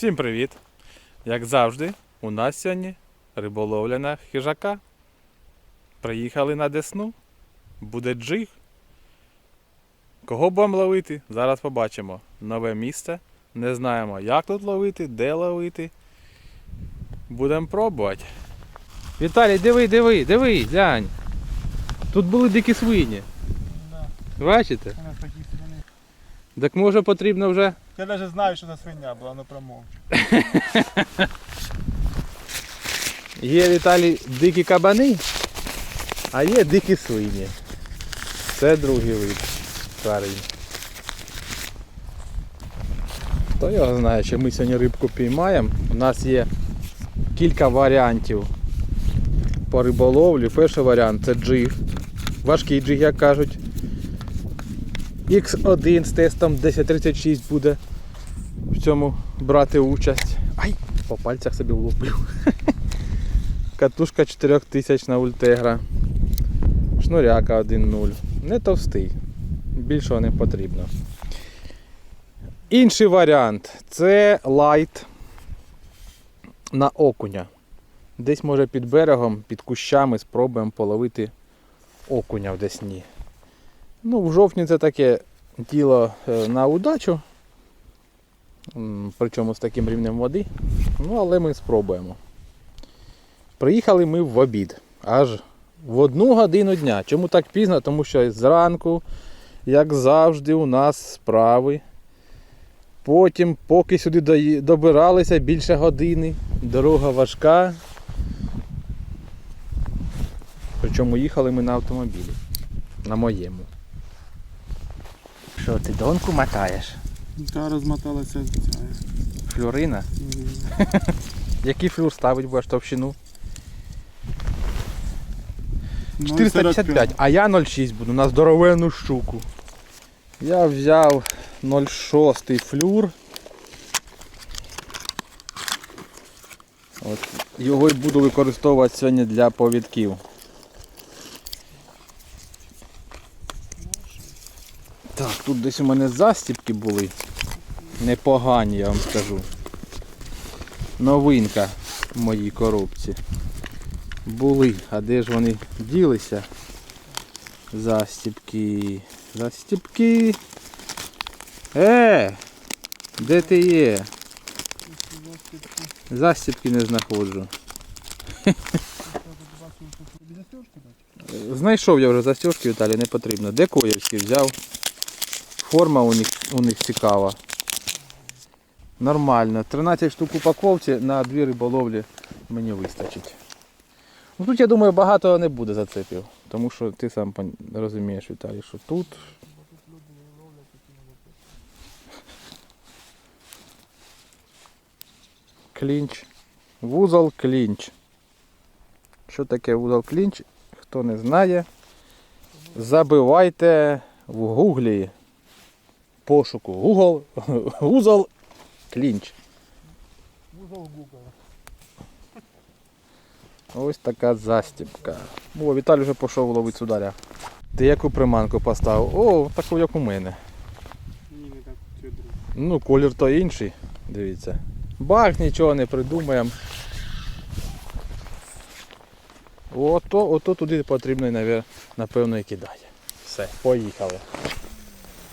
Всім привіт! Як завжди, у нас сьогодні риболовля на хижака. Приїхали на Десну. Буде джиг. Кого будемо ловити? Зараз побачимо. Нове місце. Не знаємо, як тут ловити, де ловити. Будемо пробувати. Віталій, диви, диви, диви, глянь. Тут були дикі свині. Бачите? Так може потрібно вже. Я навіть знаю, що за свиня була, ну промовчу. Є Віталій дикі кабани, а є дикі свині. Це другий вид тварин. Хто його знає, що ми сьогодні рибку піймаємо. У нас є кілька варіантів по риболовлі. Перший варіант це джиг. Важкий джиг, як кажуть. X1 з тестом 1036 буде в цьому брати участь. Ай! По пальцях собі влупив. Катушка 4000 на ультегра. Шнуряка 1.0. Не товстий. Більшого не потрібно. Інший варіант це лайт на окуня. Десь може під берегом, під кущами спробуємо половити окуня в Десні. Ну, в жовтні це таке діло е, на удачу. Причому з таким рівнем води. Ну, але ми спробуємо. Приїхали ми в обід. Аж в одну годину дня. Чому так пізно? Тому що зранку, як завжди, у нас справи. Потім, поки сюди добиралися більше години, дорога важка. Причому їхали ми на автомобілі. На моєму. Що, ти донку мотаєш? Та розмоталася ця. Флюрина? Який флюр ставить будеш товщину? Ну, 455, а я 0,6 буду на здоровенну щуку. Я взяв 0,6 флюр. От, його й буду використовувати сьогодні для повідків. Так, тут десь у мене застіпки були. Непогані, я вам скажу. Новинка в моїй коробці були. А де ж вони ділися? Застіпки. Застіпки. Е! Де ти є? Застіпки не знаходжу. Знайшов я вже застежки, Віталій, не потрібно. Де коївські взяв? Форма у них, у них цікава. Нормально. 13 штук упаковці на дві риболовлі мені вистачить. Ну тут я думаю багато не буде зацепів. Тому що ти сам розумієш, Віталій, що тут. Клінч. Вузол клінч. Що таке вузол клінч? Хто не знає, забивайте в гуглі пошуку. Google, вузол клінч. Ось така застіпка. О, Віталій вже пішов ловити сударя. Ти яку приманку поставив? О, таку як у мене. Ну, колір то інший. Дивіться. Бах, нічого не придумаємо. Ото, ото туди потрібно, напевно, і кидати. Все, поїхали.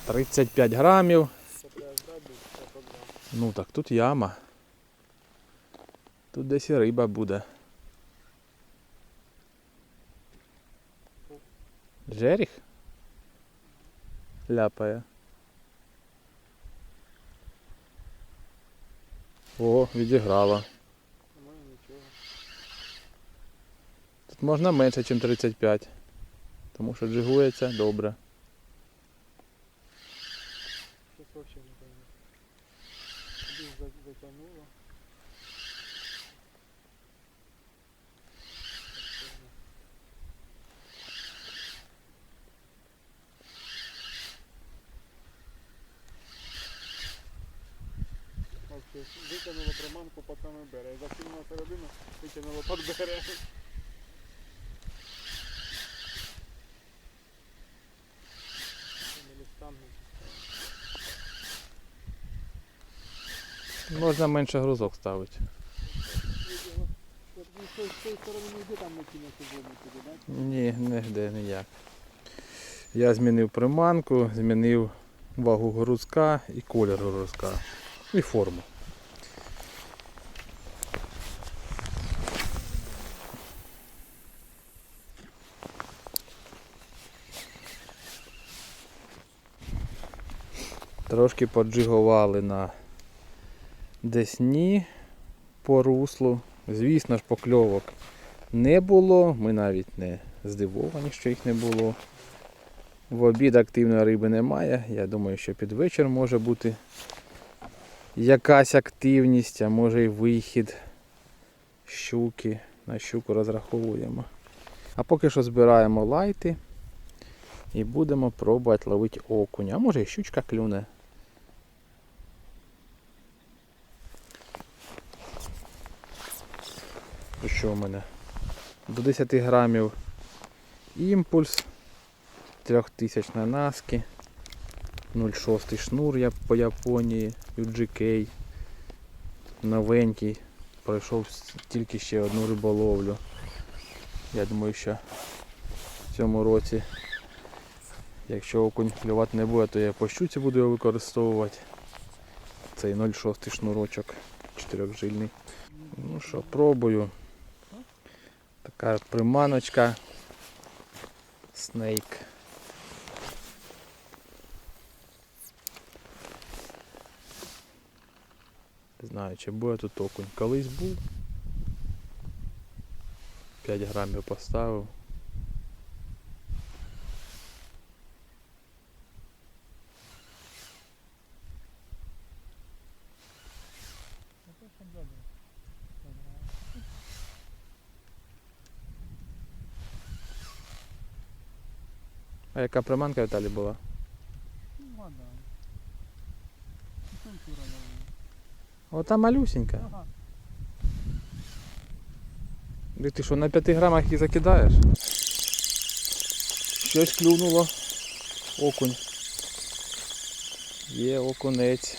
35 грамів. Ну так, тут яма. Тут десь і риба буде. Жеріх? Ляпає. О, відіграла. Тут можна менше, ніж 35. Тому що джигується добре. Щось вообще не пойму. Десь за- затягнуло. Вообще, Витягнуло по самий середину, витягнуло під берег. Можна менше грузок ставити. Сторони не? Ні, нігде ніяк. Я змінив приманку, змінив вагу грузка і колір грузка. І форму. Трошки поджигували на десні по руслу. Звісно ж, покльовок не було. Ми навіть не здивовані, що їх не було. В обід активної риби немає. Я думаю, що під вечір може бути якась активність, а може і вихід щуки. На щуку розраховуємо. А поки що збираємо лайти і будемо пробувати ловити окуня. А може і щучка клюне. Що в мене? До 10 грамів імпульс, 3000 на наски, 0,6 шнур я по Японії, UGK, новенький, пройшов тільки ще одну риболовлю. Я думаю, що в цьому році, якщо окунь клювати не буде, то я по щуці буду його використовувати. Цей 0,6 шнурочок, 4жильний. Ну що, пробую. Така приманочка. Снейк. Не знаю, чи буде тут окунь. Колись був. 5 грамів поставив. А яка приманка Віталій була? Ну, вода. Культура. Ота малюсенька. Ага. Де ти що, на 5 грамах її закидаєш? Щось клюнуло. Окунь. Є окунець.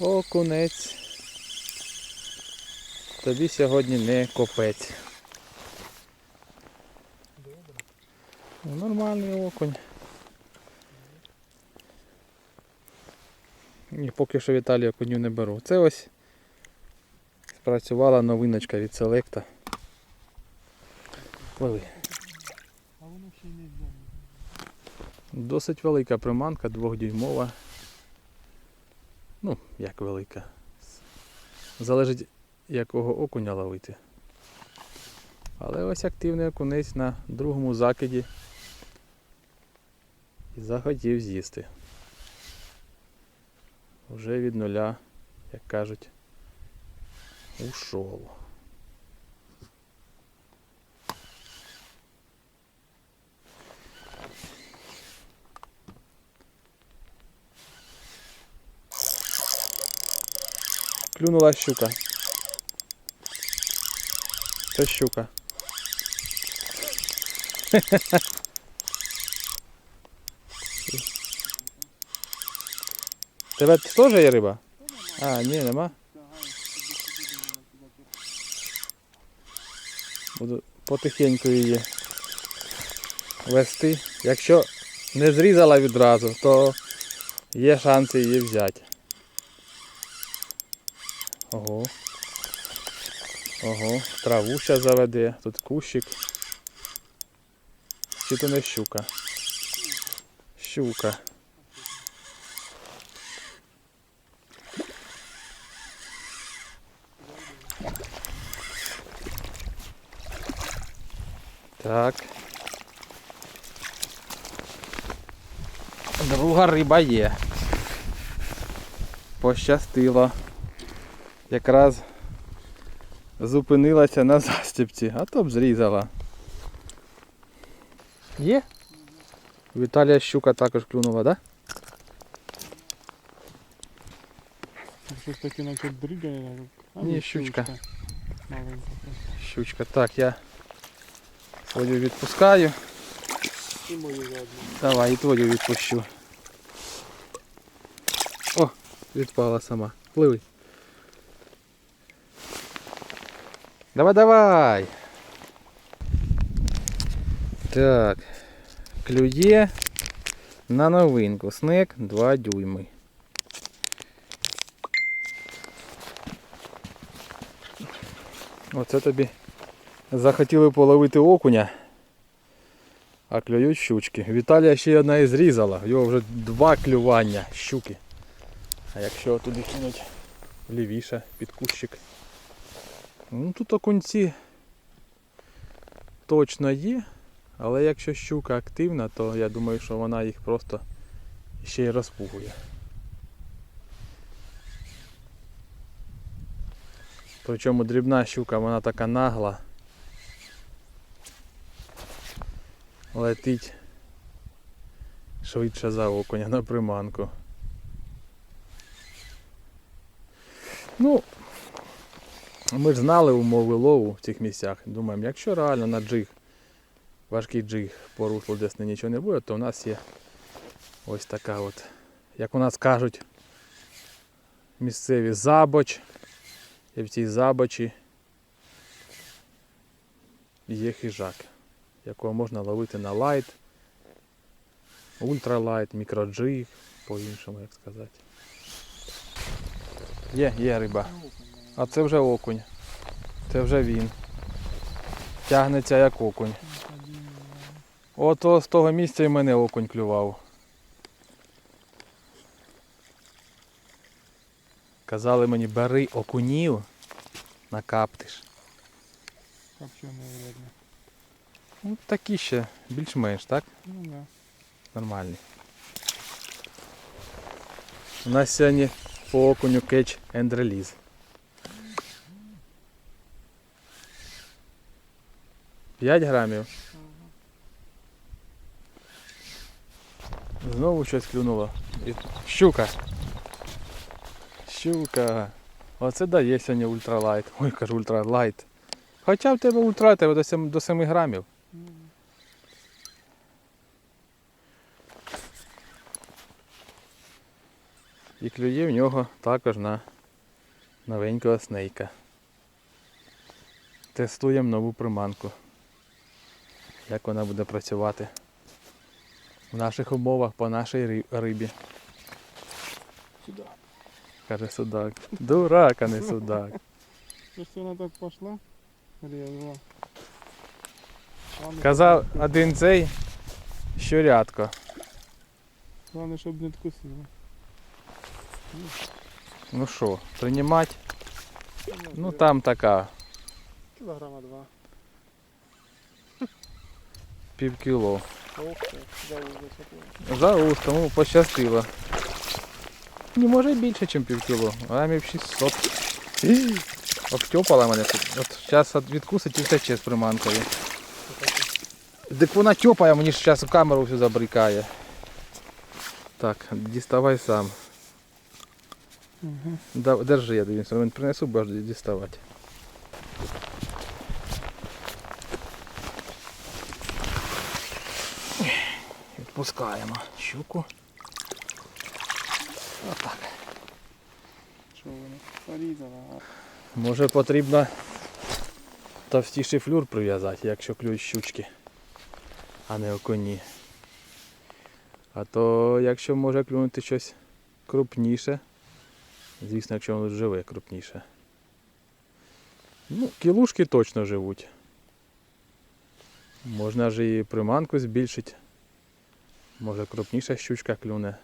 Окунець. Тобі сьогодні не копець. Добре. Ну, Нормальний окунь. Ні, поки що Віталія окуню не беру. Це ось спрацювала новиночка від селекта. Взяли. Досить велика приманка, двохдюймова. Ну, як велика. Залежить якого окуня ловити. Але ось активний окунець на другому закиді. І захотів з'їсти. Вже від нуля, як кажуть, ушов. Клюнула щука. Це щука. Тебе теж є риба? А, ні, нема. Буду потихеньку її вести. Якщо не зрізала відразу, то є шанси її взяти. Ого. Ого, траву ще заведе, тут кущик. Чи то не щука? Щука. Так. Друга риба є. Пощастило. Якраз зупинилася на застіпці, а то б зрізала. Є? Віталія щука також клюнула, так? Щось таке наче дригає. Ні, щучка. Щучка. Так, я свою відпускаю. І мою заодно. Давай, і твою відпущу. О, відпала сама. Пливи. Давай, давай. Так. Клює на новинку. Снек 2 дюйми. Оце тобі захотіли половити окуня, а клюють щучки. Віталія ще одна і зрізала. Його вже два клювання щуки. А якщо туди кинуть лівіше під кущик. Ну тут окунці точно є, але якщо щука активна, то я думаю, що вона їх просто ще й розпугує. Причому дрібна щука, вона така нагла. Летить швидше за окуня на приманку. Ну, ми ж знали умови лову в цих місцях. Думаємо, якщо реально на джиг, важкий джиг по руслу Десни нічого не буде, то у нас є ось така от, як у нас кажуть, місцеві забоч. І в цій забочі є хижак, якого можна ловити на лайт, ультралайт, мікроджиг, по-іншому, як сказати. Є, є риба. А це вже окунь. Це вже він. Тягнеться як окунь. От о, з того місця і мене окунь клював. Казали мені, бери окунів, накаптиш. Копчений вредно. Ну, такі ще, більш-менш, так? Ну да. Нормальні. У нас сьогодні по окуню кетч and release. П'ять грамів. Знову щось клюнуло. Щука. Щука. Оце дає сьогодні ультралайт. Ой, кажу ультралайт. Хоча в тебе ультра, тебе до 7, до 7 грамів. І клює в нього також на новенького снейка. Тестуємо нову приманку. Як вона буде працювати в наших умовах по нашій рибі. Сюди. Каже судак. Дурак, а не судак. Щось вона так пішла. Казав один цей щурятко. Главное, щоб не откусила. Ну що, приймати? Ну там така, Кілограма два. пів кіло. За високо. За ус, тому пощастило. Не може більше, ніж пів кіло. Грамів 600. Обтьопала мене тут. От зараз відкусить і втече з приманкою. Так вона тьопає, мені ж зараз камеру всю забрикає. Так, діставай сам. Угу. Держи, я тобі інструмент принесу, будеш діставати. Відпускаємо щуку. Отак. Що? Порізала. Може потрібно товстіший флюр прив'язати, якщо клюють щучки, а не окуні. А то якщо може клюнути щось крупніше, звісно, якщо воно живе крупніше. Ну, кілушки точно живуть. Можна ж і приманку збільшити. Може крупніша щучка клюне.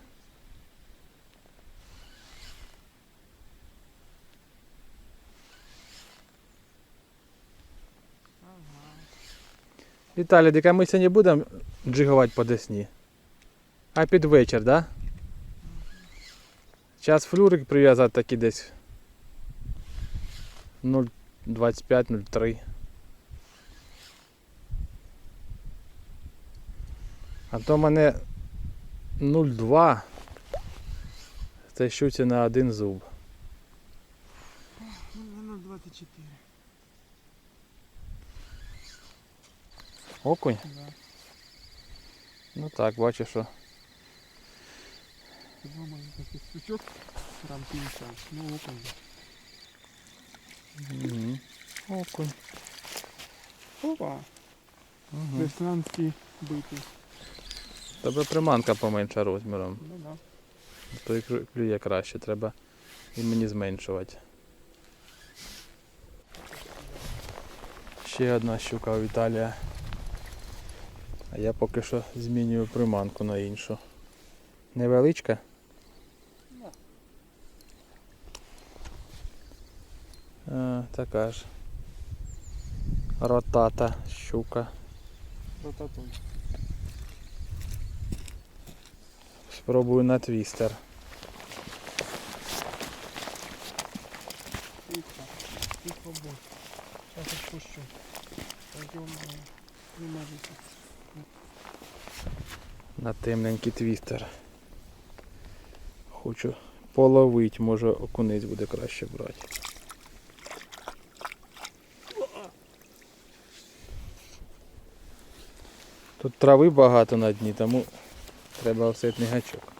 Віталій, дика ми сьогодні будемо джигувати по десні. А під вечір, да? Зараз флюрик прив'язати такі десь 0,25-0,3. А то мене 0,2. Це щуці на один зуб. Ну, 0,24. Окунь? Да. Ну так, бачу, що Два маленьких сучок. Грам 50. Ну, окунь. Угу. Окунь. Опа. Угу. Веслянський битий. Тебе приманка поменша розміром. Ну да. То і клює краще, треба і мені зменшувати. Ще одна щука у Віталія. А я поки що змінюю приманку на іншу. Невеличка? Да. А, така ж. Ротата щука. Рататуй. Спробую на твістер. Тихо. Тихо будь. Сейчас отпущу. Пойдем. Не мажется. На темненький твістер. Хочу половити, може окунець буде краще брати. Тут трави багато на дні, тому треба все гачок.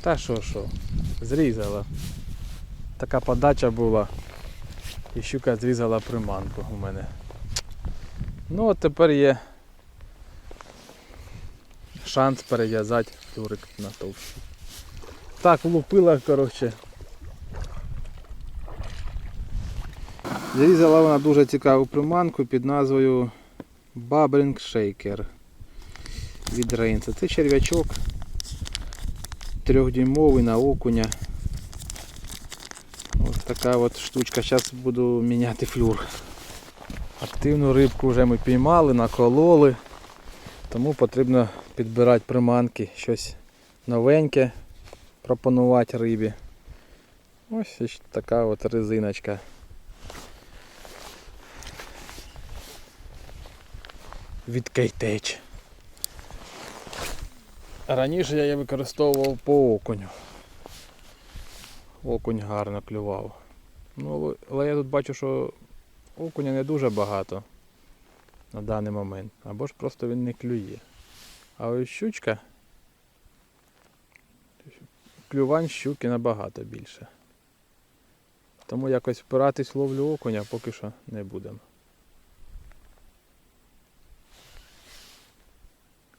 Та що що, зрізала. Така подача була. І щука зрізала приманку у мене. Ну от тепер є шанс перев'язати флюрик на товщу. Так, влупила, коротше. Зрізала вона дуже цікаву приманку під назвою Bubbling Shaker від Рейнса. Це черв'ячок трьохдюймовий на окуня. Ось така от штучка. Зараз буду міняти флюр. Активну рибку вже ми піймали, накололи. Тому потрібно підбирати приманки, щось новеньке пропонувати рибі. Ось така от резиночка. Від Кейтеч. Раніше я її використовував по окуню. Окунь гарно клював. Ну, але- я тут бачу, що окуня не дуже багато на даний момент. Або ж просто він не клює. А ось щучка. Клювань щуки набагато більше. Тому якось впиратись ловлю окуня поки що не будемо.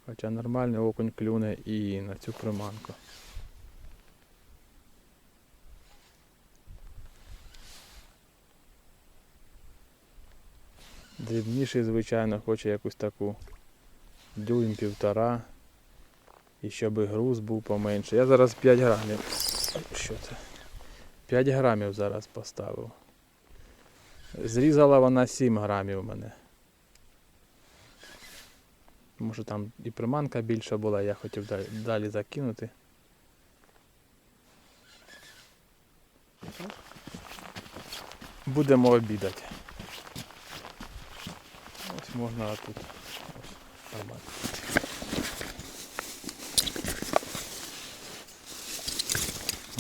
Хоча нормальний окунь клюне і на цю приманку. Дрібніший, звичайно, хоче якусь таку дюйм півтора. І щоб груз був поменше. Я зараз 5 грамів. Що це? 5 грамів зараз поставив. Зрізала вона 7 грамів мене. Тому що там і приманка більша була, я хотів далі, далі закинути. Будемо обідати. Ось можна тут. Ось, нормально.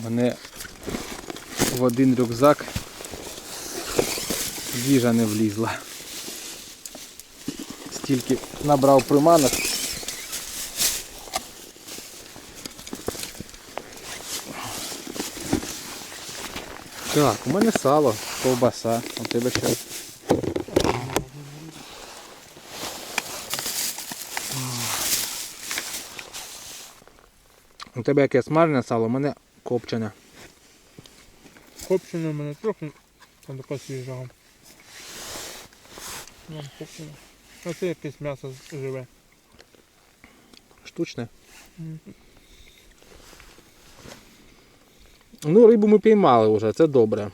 Мене в один рюкзак їжа не влізла. Стільки набрав приманок. Так, у мене сало, ковбаса, у тебе що? У тебе яке смажене сало, у мене копчене. Копчена в мене трохи. Там така свіжа. Ну, копчена. А це якесь м'ясо живе. Штучне. Мгм. Ну, рибу ми піймали вже, це добре.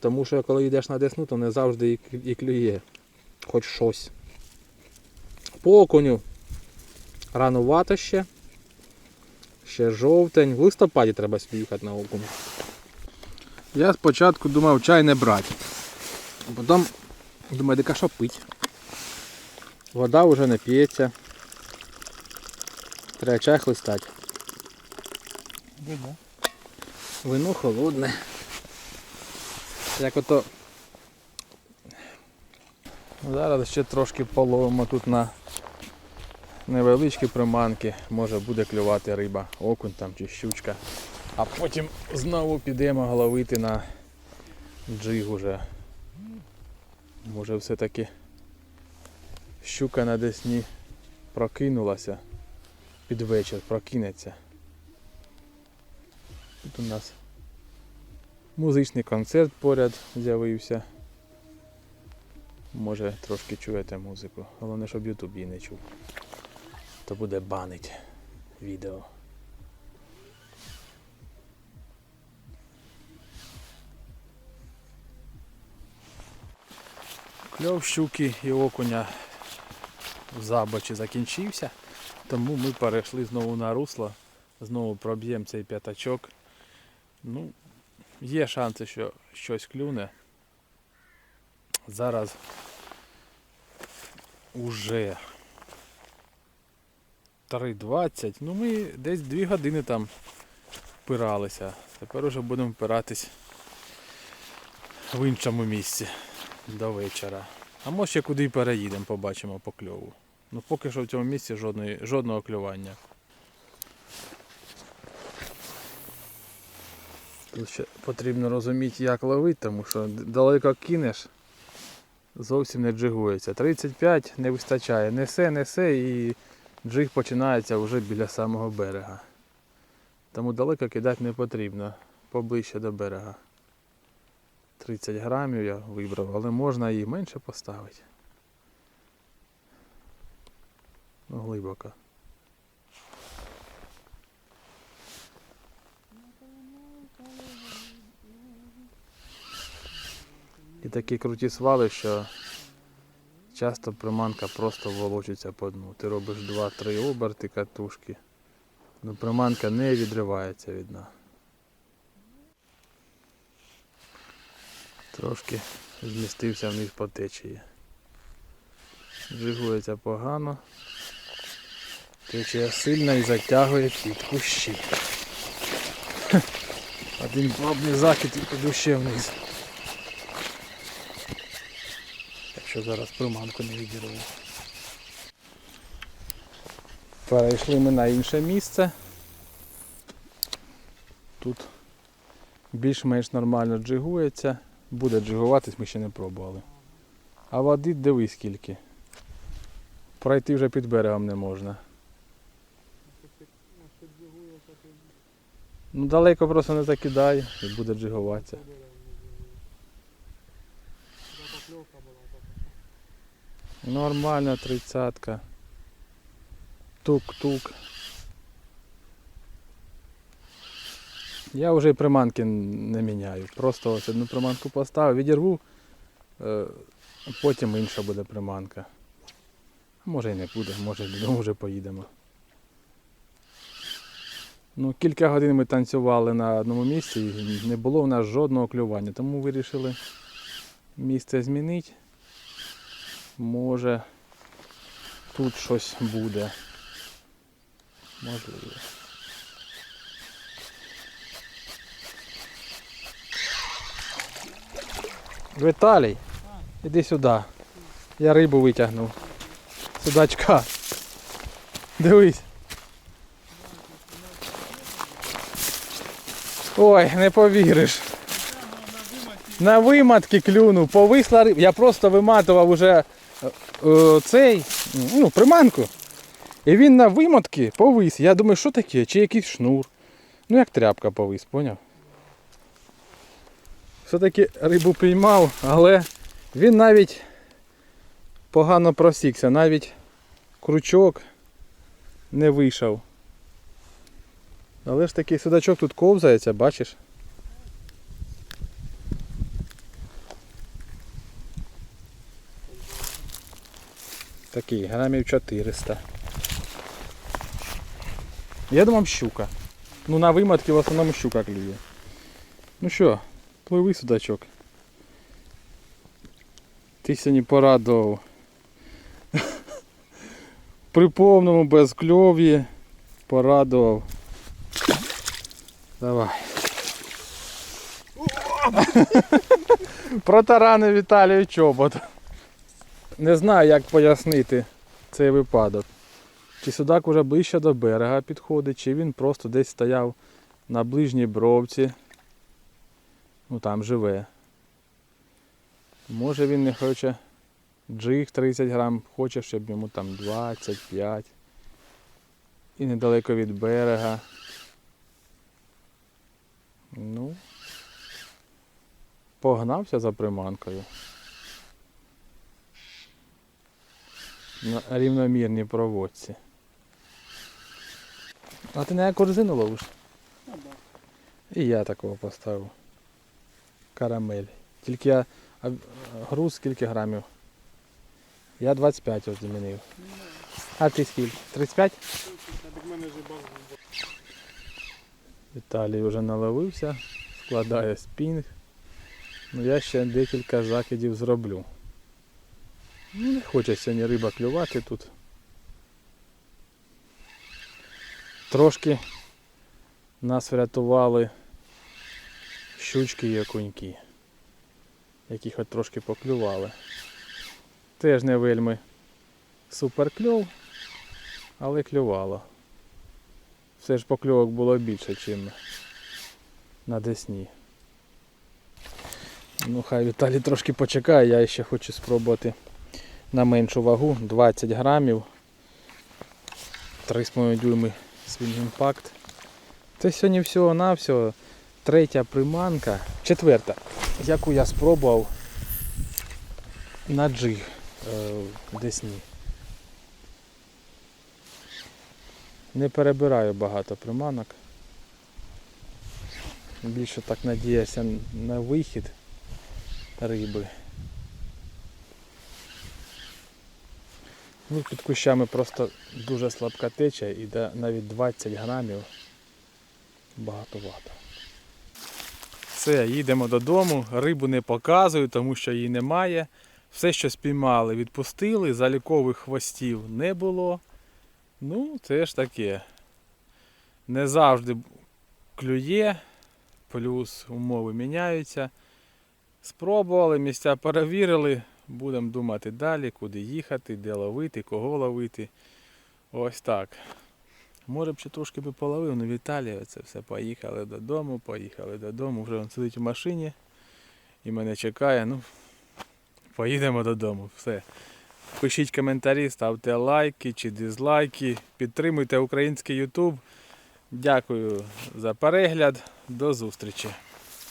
Тому що коли йдеш на десну, то не завжди і клює. Хоч щось. По окуню ранувато ще. Ще жовтень. В листопаді треба їхати на окунь. Я спочатку думав чай не брати. Потім думаю, дека що пить. Вода вже не п'ється. Треба чай хлистати. Видно. Вино холодне. Як ото. Зараз ще трошки половимо тут на невеличкі приманки. Може буде клювати риба, окунь там чи щучка. А потім знову підемо ловити на джиг уже. Може все-таки щука на десні прокинулася. Під вечір прокинеться. Тут у нас музичний концерт поряд з'явився. Може трошки чуєте музику. Головне, щоб Ютуб її не чув. То буде банить відео. Кльов щуки і окуня в забочі закінчився, тому ми перейшли знову на русло, знову проб'ємо цей п'ятачок. Ну, є шанси, що щось клюне. Зараз уже 3.20. Ну ми десь 2 години там впиралися. Тепер уже будемо впиратись в іншому місці до вечора. А може ще куди переїдемо, побачимо по кльову. Ну поки що в цьому місці жодної, жодного клювання. Тут ще потрібно розуміти, як ловити, тому що далеко кинеш, зовсім не джигується. 35 не вистачає. Несе, несе і джиг починається вже біля самого берега. Тому далеко кидати не потрібно, поближче до берега. 30 грамів я вибрав, але можна і менше поставити. Ну, глибоко. І такі круті свали, що часто приманка просто волочиться по дну. Ти робиш 2-3 оберти катушки, але приманка не відривається від дна. Трошки змістився вниз по течії. Жигується погано. Течія сильна і затягує під кущі. Один плавний захід і піду ще вниз. Якщо зараз приманку не відірву. Перейшли ми на інше місце. Тут більш-менш нормально джигується. Буде джигуватись, ми ще не пробували. А води дивись скільки. Пройти вже під берегом не можна. Ну далеко просто не закидай і буде джигуватися. Нормально тридцатка. Тук-тук. Я вже і приманки не міняю. Просто ось одну приманку поставив, відірву, е, потім інша буде приманка. Може і не буде, може додому вже поїдемо. Ну, кілька годин ми танцювали на одному місці і не було в нас жодного клювання, тому вирішили місце змінити. Може тут щось буде. Можливо. Віталій, іди сюди. Я рибу витягнув. Судачка. Дивись. Ой, не повіриш. На виматки клюнув, повисла риба. Я просто виматував уже е, е, цей, ну, приманку. І він на вимотки повис. Я думаю, що таке? Чи якийсь шнур. Ну як тряпка повис, поняв? Все-таки рибу піймав, але він навіть погано просікся, навіть крючок не вийшов. Але ж такий судачок тут ковзається, бачиш? Такий, грамів 400. Я думав щука. Ну на виматки в основному щука клює. Ну що, пливи судачок. Ти сьогодні порадував. При повному безкльові порадував. Давай. Протаранив Віталію чобот. Не знаю, як пояснити цей випадок. Чи судак уже ближче до берега підходить, чи він просто десь стояв на ближній бровці. Ну там живе. Може він не хоче джиг 30 грам, хоче, щоб йому там 25. І недалеко від берега. Ну, погнався за приманкою. На рівномірній проводці. А ти на корзину ловиш? І я такого поставив. Карамель. Тільки я а, груз скільки грамів? Я 25 ось змінив. А ти скільки? 35? А так в мене вже баг. Віталій вже наловився, складає спінг. Ну я ще декілька закидів зроблю. Ну не хоче сьогодні риба клювати тут. Трошки нас врятували щучки і окуньки, які хоч трошки поклювали. Теж не вельми супер кльов, але клювало. Все ж покльовок було більше, ніж на Десні. Ну, хай Віталій трошки почекає, я ще хочу спробувати на меншу вагу 20 грамів. 3,5 дюйми Impact. Це сьогодні всього-навсього третя приманка, четверта, яку я спробував на джиг е, Десні. Не перебираю багато приманок. Більше так надіявся на вихід риби. Ну, під кущами просто дуже слабка теча і навіть 20 грамів багатовато. Все, їдемо додому, рибу не показую, тому що її немає. Все, що спіймали, відпустили, залікових хвостів не було. Ну, це ж таке. Не завжди клює, плюс умови міняються. Спробували, місця перевірили. Будемо думати далі, куди їхати, де ловити, кого ловити. Ось так. Може б ще трошки би половив, ну Віталія це все. Поїхали додому, поїхали додому. Вже він сидить в машині і мене чекає. Ну, поїдемо додому. Все. Пишіть коментарі, ставте лайки чи дизлайки. Підтримуйте український YouTube. Дякую за перегляд. До зустрічі.